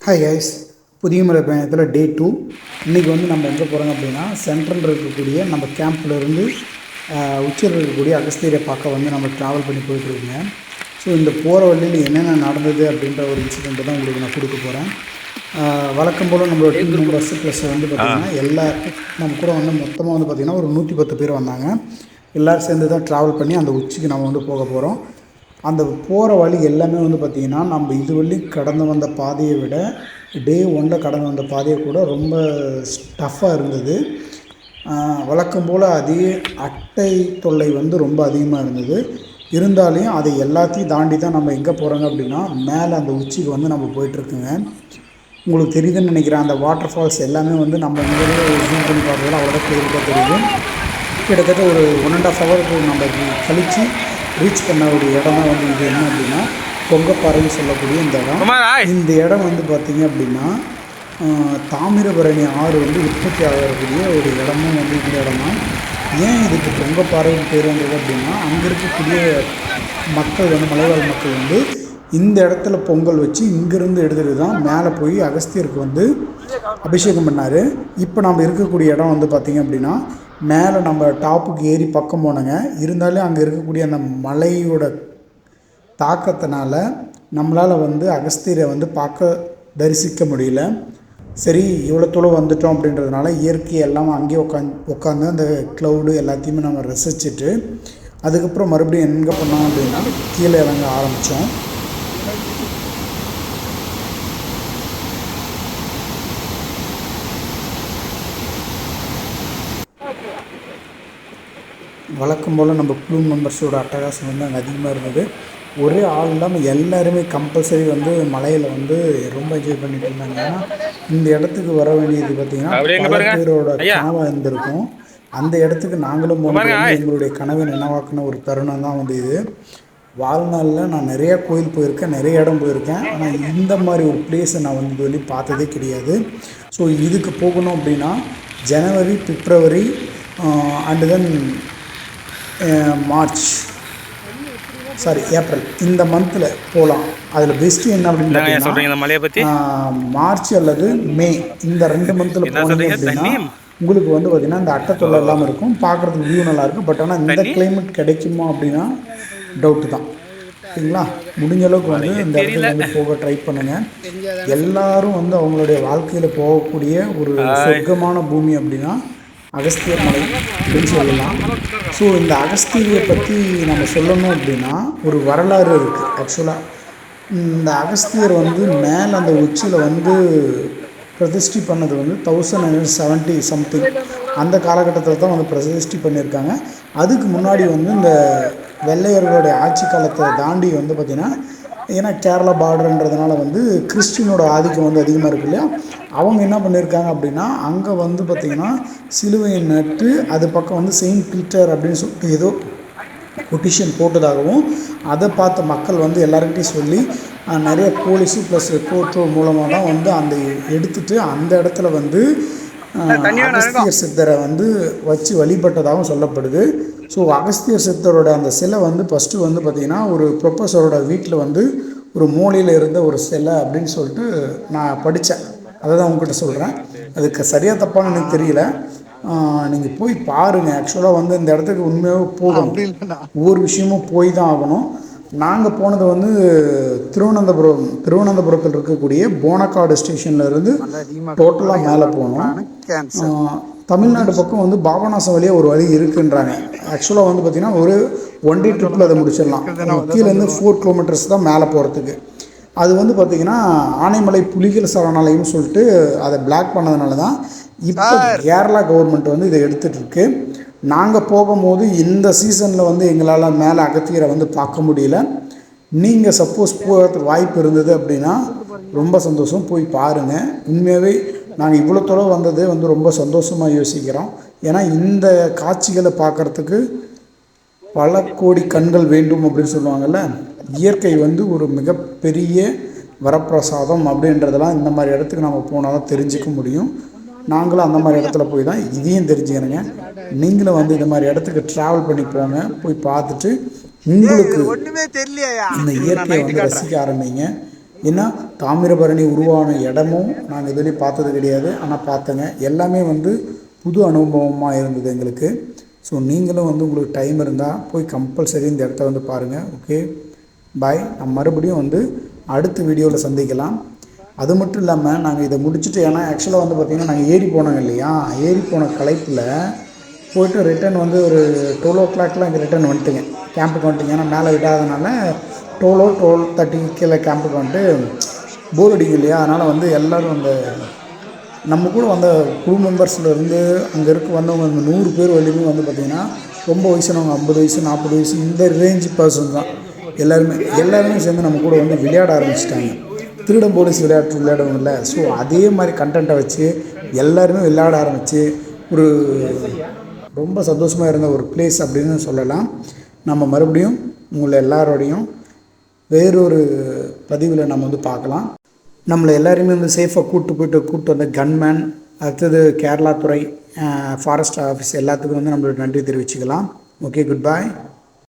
Hi guys புதிய முறை பயணத்தில் டே டூ இன்றைக்கி வந்து நம்ம எங்கே போகிறோம் அப்படின்னா சென்ட்ரல் இருக்கக்கூடிய நம்ம கேம்ப்ல இருந்து ஆஹ், உச்சியில் இருக்கக்கூடிய அகஸ்தியரை பார்க்க வந்து நம்ம ட்ராவல் பண்ணி போயிட்டுருக்கோங்க ஸோ இந்த போகிற வழியில் என்னென்ன நடந்தது அப்படின்ற ஒரு இன்சிடெண்ட்டை தான் உங்களுக்கு நான் கொடுக்க போகிறேன் வழக்கம் போல் நம்மளோட டீம் மெம்பர்ஸ் ப்ளஸ் வந்து பார்த்திங்கன்னா எல்லா நம்ம கூட வந்து மொத்தமாக வந்து பார்த்திங்கன்னா ஒரு நூற்றி பத்து பேர் வந்தாங்க. எல்லோரும் சேர்ந்து தான் ட்ராவல் பண்ணி அந்த உச்சிக்கு நம்ம வந்து போக போகிறோம் அந்த போகிற வழி எல்லாமே வந்து பார்த்திங்கன்னா நம்ம இது வரையும் கடந்து வந்த பாதையை விட டே ஒன்றில் கடந்து வந்த பாதையை கூட ரொம்ப டஃப்பாக இருந்தது. வழக்கம் போல் அதே அட்டை தொல்லை வந்து ரொம்ப அதிகமாக இருந்தது. இருந்தாலும் அதை எல்லாத்தையும் தாண்டி தான் நம்ம எங்கே போகிறோங்க அப்படின்னா மேலே அந்த உச்சிக்கு வந்து நம்ம போயிட்டுருக்குங்க. உங்களுக்கு தெரியுதுன்னு நினைக்கிறேன் அந்த வாட்டர் ஃபால்ஸ் எல்லாமே வந்து நம்ம இங்கே ஜூம் பண்ணி பார்க்கறதுல அவ்வளோதான் தெரியுது. கிட்டத்தட்ட ஒரு ஒன் அண்ட் ஆஃப் ஹவருக்கு நம்ம கழித்து ரீச் பண்ண ஒரு இடம் தான் வந்து இது என்ன அப்படின்னா பொங்கப்பாறைன்னு சொல்லக்கூடிய இந்த இடம். இந்த இடம் வந்து பார்த்திங்க அப்படின்னா தாமிரபரணி ஆறு வந்து உற்பத்தி ஆகக்கூடிய ஒரு இடமும் வந்து இந்த இடம் தான் ஏன் இதுக்கு பொங்கப்பாறைன்னு பேர் வந்தது அப்படின்னா அங்கே இருக்கக்கூடிய மக்கள் வந்து மலைவாழ் மக்கள் வந்து இந்த இடத்துல பொங்கல் வச்சு இங்கேருந்து எடுத்துகிட்டு தான் மேலே போய் அகஸ்தியருக்கு வந்து அபிஷேகம் பண்ணார். இப்போ நம்ம இருக்கக்கூடிய இடம் வந்து பார்த்திங்க அப்படின்னா மேலே நம்ம டாப்புக்கு ஏறி பக்கம் போனோங்க. இருந்தாலும் அங்கே இருக்கக்கூடிய அந்த மலையோட தாக்கத்தினால நம்மளால் வந்து அகஸ்தியரை வந்து பார்க்க தரிசிக்க முடியல. சரி இவ்வளோ தூரம் வந்துட்டோம் அப்படின்றதுனால இயற்கை எல்லாம் அங்கேயே உட்காந்து உட்காந்து அந்த க்ளவுடு எல்லாத்தையுமே நம்ம ரசிச்சுட்டு அதுக்கப்புறம் மறுபடியும் எங்கே பண்ணோம் அப்படின்னா கீழே இறங்க ஆரம்பித்தோம் வழக்கம் போல் நம்ம குழு மெம்பர்ஸோட அட்டகாசம் வந்து அங்கே அதிகமாக இருந்தது ஒரே ஆள் இல்லாமல் எல்லாருமே கம்பல்சரி வந்து மலையில் வந்து ரொம்ப என்ஜாய் பண்ணிட்டு இருந்தாங்க ஏன்னா இந்த இடத்துக்கு வர வேண்டியது பார்த்தீங்கன்னா பல. பேரோட. கனவாக இருந்திருக்கும் அந்த இடத்துக்கு நாங்களும் ஆய். எங்களுடைய கனவை நினைவாக்கின ஒரு தருணம் தான் வந்து இது வாழ்நாளில் நான் நிறைய கோயில் போயிருக்கேன் நிறைய இடம் போயிருக்கேன் ஆனால் இந்த மாதிரி ஒரு பிளேஸை நான் வந்து வெளியே பார்த்ததே கிடையாது ஸோ இதுக்கு போகணும் அப்படின்னா January February and then March. Sorry April. இந்த மந்தில் போகலாம் அதில் பெஸ்ட்டு என்ன அப்படின்னு இந்த மலையை பத்தி? ஆஹ், மார்ச் அல்லது மே. இந்த ரெண்டு மந்தில் போனீங்க? அப்படின்னா? உங்களுக்கு வந்து பார்த்தீங்கன்னா இந்த அட்டத்தொல்லை இல்லாமல் இருக்கும். பார்க்குறதுக்கு வியூ நல்லா இருக்கும். பட் ஆனால் இந்த கிளைமேட் கிடைக்குமா அப்படின்னா டவுட்டு தான். சரிங்களா? முடிஞ்ச அளவுக்கு வந்து இந்த இடத்துக்கு வந்து போக ட்ரை பண்ணுங்க. எல்லாரும் வந்து அவங்களுடைய வாழ்க்கையில் போகக்கூடிய ஒரு சொர்க்கமான பூமி அப்படின்னா அகஸ்தியர் மலை அப்படின்னு சொல்லலாம். ஸோ இந்த அகஸ்தியரை பற்றி நம்ம சொல்லணும் அப்படின்னா ஒரு வரலாறு இருக்குது ஆக்சுவலாக இந்த அகஸ்தியர் வந்து மேலே அந்த உச்சியில் வந்து பிரதிஷ்டி பண்ணது வந்து தௌசண்ட் ஹண்ட்ரட் செவன்ட்டி சம்திங் அந்த காலகட்டத்தில் தான் வந்து பிரதிஷ்டி பண்ணியிருக்காங்க. அதுக்கு முன்னாடி வந்து இந்த வெள்ளையர்களுடைய ஆட்சி காலத்தை தாண்டி வந்து பார்த்திங்கன்னா ஏன்னா கேரளா பார்டர்ன்றதுனால வந்து கிறிஸ்டினோட ஆதிக்கம் வந்து அதிகமாக இருக்கு இல்லையா? அவங்க என்ன பண்ணியிருக்காங்க அப்படின்னா அங்கே வந்து பார்த்திங்கன்னா சிலுவையை நட்டு அது பக்கம் வந்து செயின்ட் பீட்டர் அப்படின்னு சொல்லிட்டு ஏதோ கொட்டிஷன் போட்டதாகவும் அதை பார்த்த மக்கள் வந்து எல்லாருக்கிட்டையும் சொல்லி நிறைய போலீஸு ப்ளஸ் கோர்ட்டு மூலமாக தான் வந்து அந்த எடுத்துட்டு அந்த இடத்துல வந்து அகஸ்தியர் சித்தரை வந்து வச்சு வழிபட்டதாகவும் சொல்லப்படுது. ஸோ அகஸ்தியர் சித்தரோட அந்த சிலை வந்து ஃபஸ்ட்டு வந்து பார்த்திங்கன்னா ஒரு ப்ரொஃபஸரோட வீட்டில் வந்து ஒரு மூலையில் இருந்த ஒரு சிலை அப்படின்னு சொல்லிட்டு நான் படித்தேன் அதை தான் உங்ககிட்ட சொல்கிறேன் அதுக்கு சரியாக தப்பான்னு எனக்கு தெரியல. நீங்கள் போய் பாருங்கள் ஆக்சுவலாக வந்து இந்த இடத்துக்கு உண்மையாகவே போகணும். ஒவ்வொரு விஷயமும் போய் தான் ஆகணும். நாங்கள் போனது வந்து திருவனந்தபுரம் திருவனந்தபுரத்தில் இருக்கக்கூடிய போனக்காடு ஸ்டேஷன்ல இருந்து டோட்டலாக மேலே போனோம். தமிழ்நாடு பக்கம் வந்து பாபநாசம் வழியாக ஒரு வழி இருக்குன்றாங்க. ஆக்சுவலாக வந்து பார்த்திங்கன்னா ஒரு ஒன் டே ட்ரிப்பில் அதை முடிச்சிடலாம். கீழேருந்து ஃபோர் கிலோமீட்டர்ஸ் தான் மேலே போகிறதுக்கு அது வந்து பார்த்திங்கன்னா ஆனைமலை புலிகள் சரணாலயம்னு சொல்லிட்டு அதை பிளாக் பண்ணதுனால தான் இப்போ கேரளா கவர்மெண்ட் வந்து இதை எடுத்துகிட்டு நாங்கள் போகும்போது இந்த சீசனில் வந்து எங்களால் மேலே அகத்தியரை வந்து பார்க்க முடியல. நீங்கள் சப்போஸ் போகிறதுக்கு வாய்ப்பு இருந்தது அப்படின்னா ரொம்ப சந்தோஷம். போய் பாருங்கள் உண்மையாகவே நாங்கள் இவ்வளோ தொலைவு வந்ததே வந்து ரொம்ப சந்தோஷமாக யோசிக்கிறோம். ஏன்னா இந்த காட்சிகளை பார்க்குறதுக்கு பல கோடி கண்கள் வேண்டும் அப்படின்னு சொல்லுவாங்கள்ல இயற்கை வந்து ஒரு மிகப்பெரிய வரப்பிரசாதம் அப்படின்றதெல்லாம் இந்த மாதிரி இடத்துக்கு நம்ம போனால் தான் தெரிஞ்சுக்க முடியும். நாங்களும் அந்த மாதிரி இடத்துல போய் தான் இதையும் தெரிஞ்சுக்கிறேங்க. நீங்களும் வந்து இந்த மாதிரி இடத்துக்கு ட்ராவல் பண்ணி போங்க. போய் பார்த்துட்டு உங்களுக்கு ஒண்ணுமே தெரியலையா? இந்த இயற்கையை வந்து ரசிக்க ஆரம்பிங்க. ஏன்னா தாமிரபரணி உருவான இடமும் நாங்கள் இதுவரையும் பார்த்தது கிடையாது. ஆனால் பார்த்தேங்க. எல்லாமே வந்து புது அனுபவமாக இருந்தது எங்களுக்கு. ஸோ நீங்களும் வந்து உங்களுக்கு டைம் இருந்தால் போய் கம்பல்சரி இந்த இடத்த வந்து பாருங்கள் ஓகே பாய் நம்ம மறுபடியும் வந்து அடுத்த வீடியோவில் சந்திக்கலாம். அது மட்டும் இல்லாமல் நாங்கள் இதை முடிச்சுட்டு ஏன்னா ஆக்சுவலாக வந்து பார்த்திங்கன்னா நாங்கள் ஏறி போனோம் இல்லையா? ஏறி போன களைப்பில் போயிட்டு ரிட்டர்ன் வந்து ஒரு டுவெல் ஓ கிளாக்லாம் இங்கே ரிட்டர்ன் வந்துட்டுங்க. கேம்புக்கு வந்துட்டுங்க. ஏன்னா மேலே விடாதனால டோலோ ஓ டுவெல் தேர்ட்டி கீழே கேம்புக்கு வந்துட்டு போர் அடிக்கும் இல்லையா? அதனால் வந்து எல்லோரும் அந்த நம்ம கூட வந்த குழு மெம்பர்ஸ்லேருந்து அங்கே இருக்க வந்தவங்க அந்த நூறு பேர் வரையுமே வந்து பார்த்திங்கன்னா ரொம்ப வயசானவங்க ஐம்பது வயசு நாற்பது வயசு இந்த ரேஞ்ச் பர்சன் தான். எல்லாருமே எல்லாருமே சேர்ந்து நம்ம கூட வந்து விளையாட ஆரம்பிச்சிட்டாங்க. திருடம் போலீஸ் விளையாட்டு விளையாடுவோம்ல ஸோ அதே மாதிரி கண்டென்ட்டை வச்சு எல்லாருமே விளையாட ஆரம்பித்து ஒரு ரொம்ப சந்தோஷமாக இருந்த ஒரு பிளேஸ் அப்படின்னு சொல்லலாம். நம்ம மறுபடியும் உங்களை எல்லாரோடையும் வேறொரு பதிவில் நம்ம வந்து பார்க்கலாம். நம்மளை எல்லாரையுமே வந்து சேஃபாக கூப்பிட்டு போயிட்டு கூப்பிட்டு வந்த கன்மேன் அடுத்தது கேரளா துறை ஃபாரஸ்ட் ஆஃபீஸ் எல்லாத்துக்கும் வந்து நம்மளோட நன்றி தெரிவிச்சுக்கலாம். ஓகே குட் பாய்